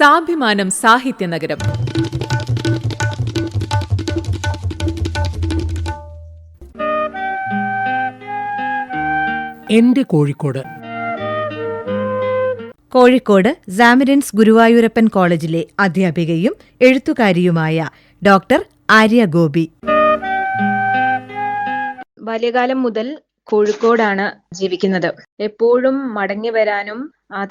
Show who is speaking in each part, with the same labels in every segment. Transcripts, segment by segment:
Speaker 1: സാഭിമാനം സാഹിത്യ നഗരം
Speaker 2: എന്റെ കോഴിക്കോട്.
Speaker 3: കോഴിക്കോട് സാമരൻസ് ഗുരുവായൂരപ്പൻ കോളേജിലെ അധ്യാപികയും എഴുത്തുകാരിയുമായ ഡോക്ടർ ആര്യ ഗോപി.
Speaker 4: ബാല്യകാലം മുതൽ കോഴിക്കോടാണ് ജീവിക്കുന്നത്. എപ്പോഴും മടങ്ങി വരാനും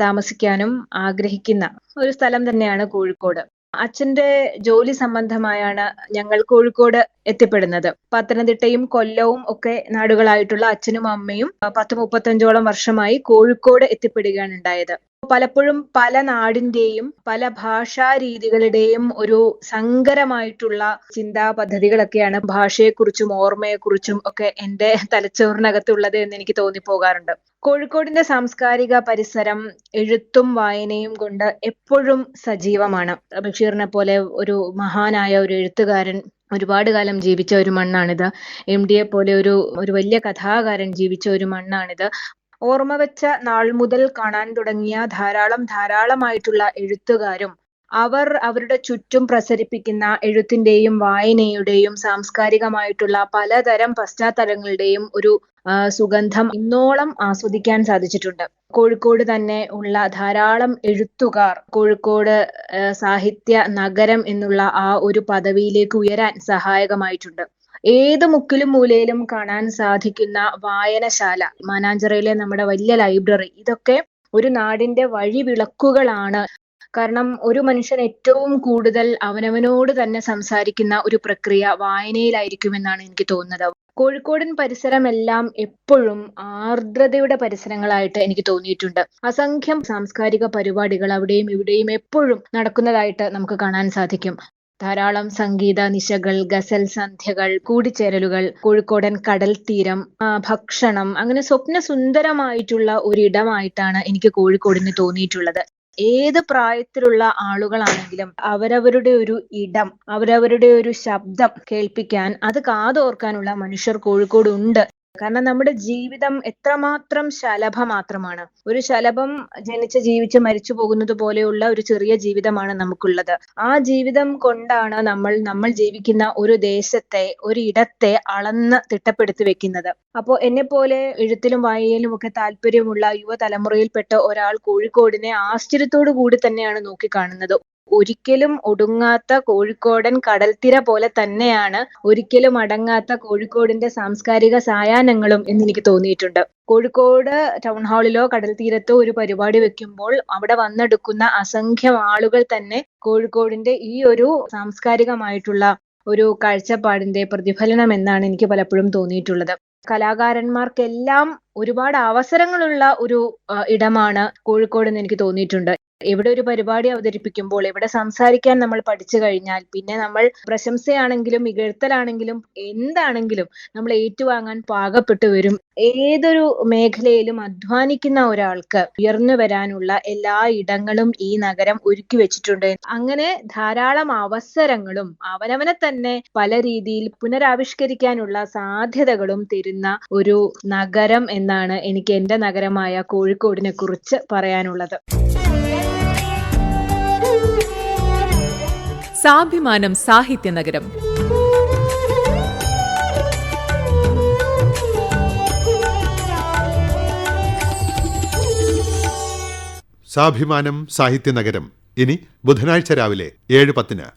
Speaker 4: താമസിക്കാനും ആഗ്രഹിക്കുന്ന ഒരു സ്ഥലം തന്നെയാണ് കോഴിക്കോട്. അച്ഛന്റെ ജോലി സംബന്ധമായാണ് ഞങ്ങൾ കോഴിക്കോട് എത്തിപ്പെടുന്നത്. പത്തനംതിട്ടയും കൊല്ലവും ഒക്കെ നാടുകളായിട്ടുള്ള അച്ഛനും അമ്മയും പത്ത് മുപ്പത്തഞ്ചോളം വർഷമായി കോഴിക്കോട് എത്തിപ്പെടുകയാണ് ഉണ്ടായത്. പലപ്പോഴും പല നാടിന്റെയും പല ഭാഷാ രീതികളുടെയും ഒരു സങ്കരമായിട്ടുള്ള ചിന്താ പദ്ധതികളൊക്കെയാണ് ഭാഷയെക്കുറിച്ചും ഓർമ്മയെക്കുറിച്ചും ഒക്കെ എന്റെ തലച്ചോറിനകത്തുള്ളത് എന്ന് എനിക്ക് തോന്നിപ്പോകാറുണ്ട്. കോഴിക്കോടിന്റെ സാംസ്കാരിക പരിസരം എഴുത്തും വായനയും കൊണ്ട് എപ്പോഴും സജീവമാണ്. ബഷീറിനെ പോലെ ഒരു മഹാനായ ഒരു എഴുത്തുകാരൻ ഒരുപാട് കാലം ജീവിച്ച ഒരു മണ്ണാണിത്. എം ഡിയെ പോലെ ഒരു ഒരു വലിയ കഥാകാരൻ ജീവിച്ച ഒരു മണ്ണാണിത്. ഓർമ്മ വെച്ച നാൾ മുതൽ കാണാൻ തുടങ്ങിയ ധാരാളം ധാരാളമായിട്ടുള്ള എഴുത്തുകാരും അവർ അവരുടെ ചുറ്റും പ്രസരിപ്പിക്കുന്ന എഴുത്തിന്റെയും വായനയുടെയും സാംസ്കാരികമായിട്ടുള്ള പലതരം പശ്ചാത്തലങ്ങളുടെയും ഒരു സുഗന്ധം ഇന്നോളം ആസ്വദിക്കാൻ സാധിച്ചിട്ടുണ്ട്. കോഴിക്കോട് തന്നെ ഉള്ള ധാരാളം എഴുത്തുകാർ കോഴിക്കോട് സാഹിത്യ നഗരം എന്നുള്ള ആ ഒരു പദവിയിലേക്ക് ഉയരാൻ സഹായകമായിട്ടുണ്ട്. ഏത് മുക്കിലും മൂലയിലും കാണാൻ സാധിക്കുന്ന വായനശാല മാനാഞ്ചിറയിലെ നമ്മുടെ വലിയ ലൈബ്രറി ഇതൊക്കെ ഒരു നാടിന്റെ വഴിവിളക്കുകളാണ്. കാരണം ഒരു മനുഷ്യൻ ഏറ്റവും കൂടുതൽ അവനവനോട് തന്നെ സംസാരിക്കുന്ന ഒരു പ്രക്രിയ വായനയിലായിരിക്കുമെന്നാണ് എനിക്ക് തോന്നുന്നത്. കോഴിക്കോടൻ പരിസരമെല്ലാം എപ്പോഴും ആർദ്രതയുടെ പരിസരങ്ങളായിട്ട് എനിക്ക് തോന്നിയിട്ടുണ്ട്. അസംഖ്യം സാംസ്കാരിക പരിപാടികൾ അവിടെയും ഇവിടെയും എപ്പോഴും നടക്കുന്നതായിട്ട് നമുക്ക് കാണാൻ സാധിക്കും. ധാരാളം സംഗീത നിശകൾ ഗസൽ സന്ധ്യകൾ കൂടിച്ചേരലുകൾ കോഴിക്കോടൻ കടൽ തീരം ഭക്ഷണം അങ്ങനെ സ്വപ്ന സുന്ദരമായിട്ടുള്ള ഒരിടമായിട്ടാണ് എനിക്ക് കോഴിക്കോടിന് തോന്നിയിട്ടുള്ളത്. ഏത് പ്രായത്തിലുള്ള ആളുകളാണെങ്കിലും അവരവരുടെ ഒരു ഇടം അവരവരുടെ ഒരു ശബ്ദം കേൾപ്പിക്കാൻ അത് കാതോർക്കാനുള്ള മനുഷ്യർ കോഴിക്കോട് ഉണ്ട് കാരണം നമ്മുടെ ജീവിതം എത്രമാത്രം ശലഭ മാത്രമാണ് ഒരു ശലഭം ജനിച്ച് ജീവിച്ച് മരിച്ചു പോകുന്നത് പോലെയുള്ള ഒരു ചെറിയ ജീവിതമാണ് നമുക്കുള്ളത്. ആ ജീവിതം കൊണ്ടാണ് നമ്മൾ നമ്മൾ ജീവിക്കുന്ന ഒരു ദേശത്തെ ഒരു ഇടത്തെ അളന്ന് തിട്ടപ്പെടുത്തി വെക്കുന്നത്. അപ്പോ എന്നെ പോലെ എഴുത്തിലും വായനയിലും ഒക്കെ താല്പര്യമുള്ള യുവതലമുറയിൽപ്പെട്ട ഒരാൾ കോഴിക്കോടിനെ ആശ്ചര്യത്തോടു കൂടി തന്നെയാണ് നോക്കിക്കാണുന്നത്. ഒരിക്കലും ഒടുങ്ങാത്ത കോഴിക്കോടൻ കടൽത്തിര പോലെ തന്നെയാണ് ഒരിക്കലും അടങ്ങാത്ത കോഴിക്കോടിന്റെ സാംസ്കാരിക സായാഹ്നങ്ങളും എന്ന് എനിക്ക് തോന്നിയിട്ടുണ്ട്. കോഴിക്കോട് ടൗൺ ഹാളിലോ കടൽ തീരത്തോ ഒരു പരിപാടി വെക്കുമ്പോൾ അവിടെ വന്നെടുക്കുന്ന അസംഖ്യം ആളുകൾ തന്നെ കോഴിക്കോടിന്റെ ഈ ഒരു സാംസ്കാരികമായിട്ടുള്ള ഒരു കാഴ്ചപ്പാടിന്റെ പ്രതിഫലനം എന്നാണ് എനിക്ക് പലപ്പോഴും തോന്നിയിട്ടുള്ളത്. കലാകാരന്മാർക്കെല്ലാം ഒരുപാട് അവസരങ്ങളുള്ള ഒരു ഇടമാണ് കോഴിക്കോട് എന്ന് എനിക്ക് തോന്നിയിട്ടുണ്ട്. എവിടെ ഒരു പരിപാടി അവതരിപ്പിക്കുമ്പോൾ എവിടെ സംസാരിക്കാൻ നമ്മൾ പഠിച്ചു കഴിഞ്ഞാൽ പിന്നെ നമ്മൾ പ്രശംസയാണെങ്കിലും ഇകഴ്ത്തലാണെങ്കിലും എന്താണെങ്കിലും നമ്മൾ ഏറ്റുവാങ്ങാൻ പാകപ്പെട്ടു വരും. ഏതൊരു മേഖലയിലും അധ്വാനിക്കുന്ന ഒരാൾക്ക് ഉയർന്നു വരാനുള്ള എല്ലാ ഇടങ്ങളും ഈ നഗരം ഒരുക്കി വെച്ചിട്ടുണ്ട്. അങ്ങനെ ധാരാളം അവസരങ്ങളും അവനവനെ തന്നെ പല രീതിയിൽ പുനരാവിഷ്കരിക്കാനുള്ള സാധ്യതകളും തരുന്ന ഒരു നഗരം എന്നാണ് എനിക്ക് എന്റെ നഗരമായ കോഴിക്കോടിനെ കുറിച്ച് പറയാനുള്ളത്.
Speaker 1: സാഭിമാനം സാഹിത്യ നഗരം
Speaker 5: സാഭിമാനം സാഹിത്യ നഗരം ഇനി ബുധനാഴ്ച രാവിലെ ഏഴ് പത്തിന്.